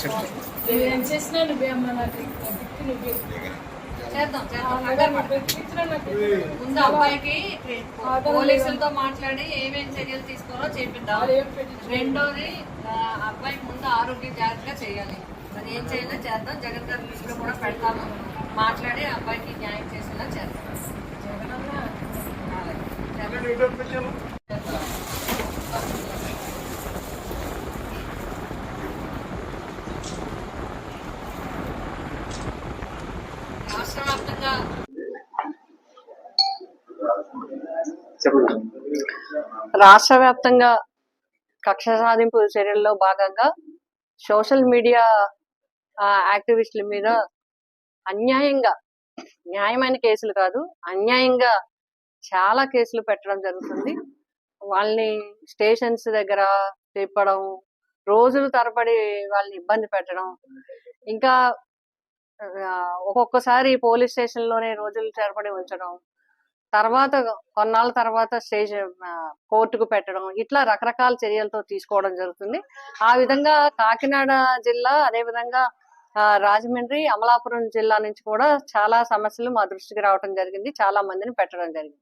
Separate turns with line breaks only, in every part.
చెప్పు
చేసినా నువ్వే అమ్మ నాకు నా నువ్వే
చేద్దాం ముందు అబ్బాయికి పోలీసులతో మాట్లాడి ఏమేం చర్యలు తీసుకోవాలో చేపిద్దాం. రెండోది ఆ, అబ్బాయికి ముందు ఆరోగ్య జాగ్రత్తగా చేయాలి. మరి ఏం చేయాలో చేద్దాం. జగన్ గారి లిస్టులో కూడా పెడతాము. మాట్లాడి అబ్బాయికి న్యాయం చేసేలా చేద్దాం.
జగన్.
అలాగే. చేద్దాం. చేద్దాం. రాష్ట్ర వ్యాప్తంగా రాష్ట్ర వ్యాప్తంగా కక్ష సాధింపు చర్యల్లో భాగంగా సోషల్ మీడియా యాక్టివిస్టుల మీద అన్యాయంగా న్యాయమైన కేసులు కాదు అన్యాయంగా చాలా కేసులు పెట్టడం జరుగుతుంది. వాళ్ళని స్టేషన్స్ దగ్గర తిప్పడం రోజులు తరబడి వాళ్ళని ఇబ్బంది పెట్టడం ఇంకా ఒక్కొక్కసారి పోలీస్ స్టేషన్లోనే రోజులు తరబడి ఉంచడం తర్వాత కొన్నాళ్ళ తర్వాత స్టేషన్ కోర్టుకు పెట్టడం ఇట్లా రకరకాల చర్యలతో తీసుకోవడం జరుగుతుంది. ఆ విధంగా కాకినాడ జిల్లా అదే విధంగా ఆ, రాజమండ్రి అమలాపురం జిల్లా నుంచి కూడా చాలా సమస్యలు మా దృష్టికి రావడం జరిగింది. చాలా మందిని పెట్టడం జరిగింది.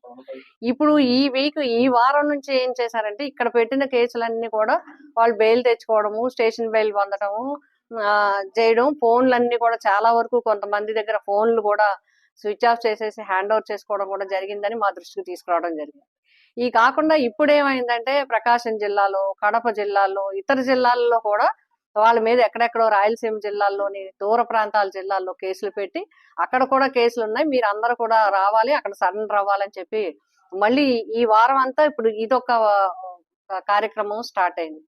ఇప్పుడు ఈ వీక్ ఈ వారం నుంచి ఏం చేశారంటే ఇక్కడ పెట్టిన కేసులన్నీ కూడా వాళ్ళు బెయిల్ తెచ్చుకోవడము స్టేషన్ బెయిల్ పొందడము చేయడం ఫోన్లన్నీ కూడా చాలా వరకు కొంతమంది దగ్గర ఫోన్లు కూడా స్విచ్ ఆఫ్ చేసేసి హ్యాండ్ ఓవర్ చేసుకోవడం కూడా జరిగిందని మా దృష్టికి తీసుకురావడం జరిగింది. ఈ కాకుండా ఇప్పుడు ఏమైందంటే ప్రకాశం జిల్లాలో కడప జిల్లాలో ఇతర జిల్లాల్లో కూడా వాళ్ళ మీద ఎక్కడెక్కడో రాయలసీమ జిల్లాల్లోని దూర ప్రాంతాల జిల్లాల్లో కేసులు పెట్టి అక్కడ కూడా కేసులు ఉన్నాయి. మీరు అందరూ కూడా రావాలి అక్కడ సరెండర్ అవ్వాలని చెప్పి మళ్ళీ ఈ వారం అంతా ఇప్పుడు ఇదొక కార్యక్రమం స్టార్ట్ అయింది.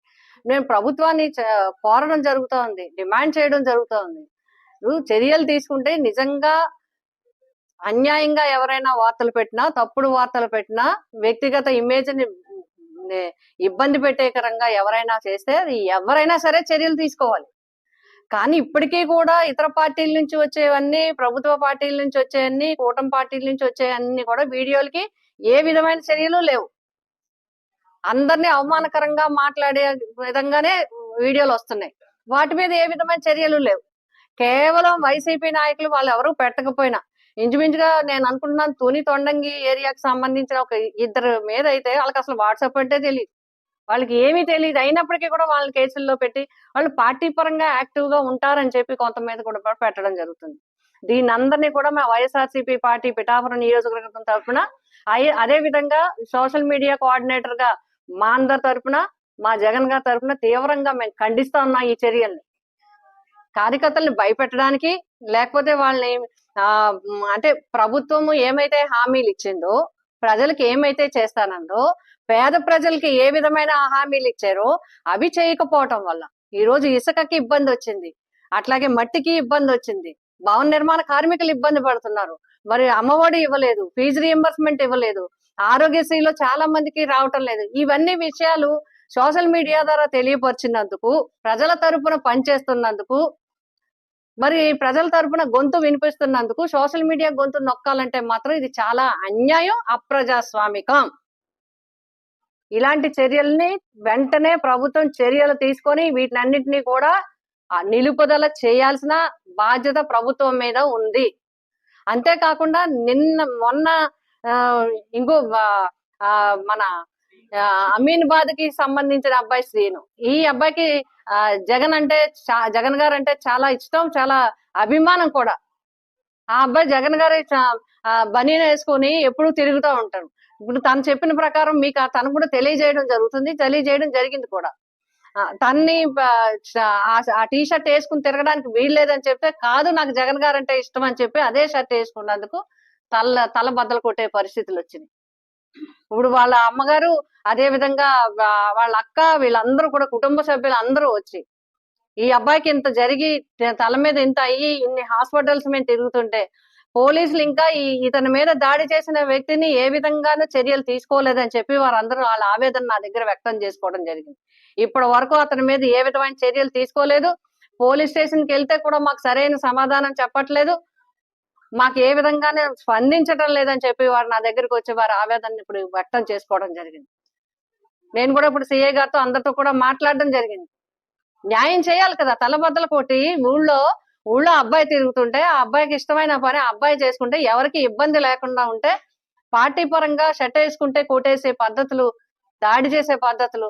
మేము ప్రభుత్వాన్ని చ- కోరడం జరుగుతోంది డిమాండ్ చేయడం జరుగుతోంది. ఉంది చర్యలు తీసుకుంటే నిజంగా అన్యాయంగా ఎవరైనా వార్తలు పెట్టినా తప్పుడు వార్తలు పెట్టినా వ్యక్తిగత ఇమేజ్ని ఇబ్బంది పెట్టేకరంగా ఎవరైనా చేస్తే అది ఎవరైనా సరే చర్యలు తీసుకోవాలి. కానీ ఇప్పటికీ కూడా ఇతర పార్టీల నుంచి వచ్చేవన్నీ ప్రభుత్వ పార్టీల నుంచి వచ్చేవన్నీ కూటమి పార్టీల నుంచి వచ్చేవన్నీ కూడా వీడియోలకి ఏ విధమైన చర్యలు లేవు. అందరినీ అవమానకరంగా మాట్లాడే విధంగానే వీడియోలు వస్తున్నాయి. వాటి మీద ఏ విధమైన చర్యలు లేవు. కేవలం వైసీపీ నాయకులు వాళ్ళు ఎవరు పెట్టకపోయినా ఇంచుమించుగా నేను అనుకుంటున్నాను తుని తొండంగి ఏరియాకి సంబంధించిన ఒక ఇద్దరు మీద అయితే వాళ్ళకి అసలు వాట్సాప్ అంటే తెలియదు వాళ్ళకి ఏమీ తెలియదు అయినప్పటికీ కూడా వాళ్ళని కేసుల్లో పెట్టి వాళ్ళు పార్టీ పరంగా యాక్టివ్గా ఉంటారని చెప్పి కొంత మీద కూడా పెట్టడం జరుగుతుంది. దీని అందరినీ కూడా మా వైఎస్ఆర్సీపీ పార్టీ పిఠాపురం నియోజకవర్గం తరఫున అదే విధంగా సోషల్ మీడియా కోఆర్డినేటర్గా మా అందరి తరఫున మా జగన్ గారి తరఫున తీవ్రంగా మేము ఖండిస్తా ఉన్నాం ఈ చర్యల్ని. కార్యకర్తల్ని భయపెట్టడానికి లేకపోతే వాళ్ళని అంటే ప్రభుత్వము ఏమైతే హామీలు ఇచ్చిందో ప్రజలకు ఏమైతే చేస్తానందో పేద ప్రజలకి ఏ విధమైన హామీలు ఇచ్చారో అవి చేయకపోవటం వల్ల. ఈ రోజు ఇసుకకి ఇబ్బంది వచ్చింది అట్లాగే మట్టికి ఇబ్బంది వచ్చింది భవన నిర్మాణ కార్మికులు ఇబ్బంది పడుతున్నారు. మరి అమ్మఒడి ఇవ్వలేదు ఫీజు రియంబర్స్మెంట్ ఇవ్వలేదు ఆరోగ్యశ్రీలో చాలా మందికి రావటం లేదు. ఇవన్నీ విషయాలు సోషల్ మీడియా ద్వారా తెలియపరిచినందుకు ప్రజల తరపున పనిచేస్తున్నందుకు మరి ప్రజల తరపున గొంతు వినిపిస్తున్నందుకు సోషల్ మీడియా గొంతు నొక్కాలంటే మాత్రం ఇది చాలా అన్యాయం అప్రజాస్వామికం. ఇలాంటి చర్యల్ని వెంటనే ప్రభుత్వం చర్యలు తీసుకొని వీటినన్నింటినీ కూడా నిలుపుదల చేయాల్సిన బాధ్యత ప్రభుత్వం మీద ఉంది. అంతేకాకుండా నిన్న మొన్న ఆ, ఇంకో మన అమీన్బాద్కి సంబంధించిన అబ్బాయి శ్రీను. ఈ అబ్బాయికి ఆ, జగన్ అంటే చా- జగన్ గారు అంటే చాలా ఇష్టం చాలా అభిమానం కూడా. ఆ అబ్బాయి జగన్ గారి బనీన వేసుకొని ఎప్పుడు తిరుగుతూ ఉంటారు ఇప్పుడు తను చెప్పిన ప్రకారం మీకు తను కూడా తెలియజేయడం జరుగుతుంది తెలియజేయడం జరిగింది కూడా. తన్ని ఆ, ఆ- ఆ టీ షర్ట్ వేసుకుని తిరగడానికి వీల్లేదని చెప్తే కాదు నాకు జగన్ గారు అంటే ఇష్టం అని చెప్పి అదే షర్ట్ వేసుకున్నందుకు తల తల బద్దలు కొట్టే పరిస్థితులు వచ్చినాయి. ఇప్పుడు వాళ్ళ అమ్మగారు అదే విధంగా వాళ్ళ అక్క వీళ్ళందరూ కూడా కుటుంబ సభ్యులు అందరూ వచ్చి ఈ అబ్బాయికి ఇంత జరిగి తల మీద ఇంత అయ్యి ఇన్ని హాస్పిటల్స్ మీద తిరుగుతుంటే పోలీసులు ఇంకా ఈ ఇతని మీద దాడి చేసిన వ్యక్తిని ఏ విధంగానూ చర్యలు తీసుకోలేదని చెప్పి వారందరూ వాళ్ళ ఆవేదన నా దగ్గర వ్యక్తం చేసుకోవడం జరిగింది. ఇప్పటి వరకు అతని మీద ఏ విధమైన చర్యలు తీసుకోలేదు. పోలీస్ స్టేషన్కి వెళ్తే కూడా మాకు సరైన సమాధానం చెప్పట్లేదు. మాకు ఏ విధంగానే స్పందించడం లేదని చెప్పి వారు నా దగ్గరికి వచ్చి వారి ఆవేదన ఇప్పుడు వ్యక్తం చేసుకోవడం జరిగింది. నేను కూడా ఇప్పుడు సిఐ గారితో అందరితో కూడా మాట్లాడడం జరిగింది. న్యాయం చేయాలి కదా తలబద్దల కొట్టి ఊళ్ళో ఊళ్ళో అబ్బాయి తిరుగుతుంటే ఆ అబ్బాయికి ఇష్టమైన పని ఆ అబ్బాయి చేసుకుంటే ఎవరికి ఇబ్బంది లేకుండా ఉంటే పార్టీ పరంగా షట్ వేసుకుంటే కొట్టేసే పద్ధతులు దాడి చేసే పద్ధతులు.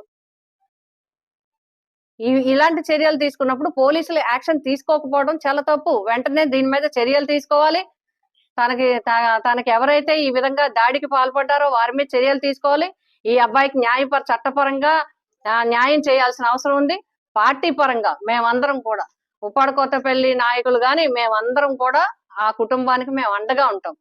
ఇలాంటి చర్యలు తీసుకున్నప్పుడు పోలీసులు యాక్షన్ తీసుకోకపోవడం చాలా తప్పు. వెంటనే దీని మీద చర్యలు తీసుకోవాలి. తనకి తనకి ఎవరైతే ఈ విధంగా దాడికి పాల్పడ్డారో వారి మీద చర్యలు తీసుకోవాలి. ఈ అబ్బాయికి న్యాయపర చట్టపరంగా ఆ, న్యాయం చేయాల్సిన అవసరం ఉంది. పార్టీ పరంగా మేమందరం కూడా ఉప్పాడ కొత్తపల్లి నాయకులు గాని మేమందరం కూడా ఆ కుటుంబానికి మేము అండగా ఉంటాం.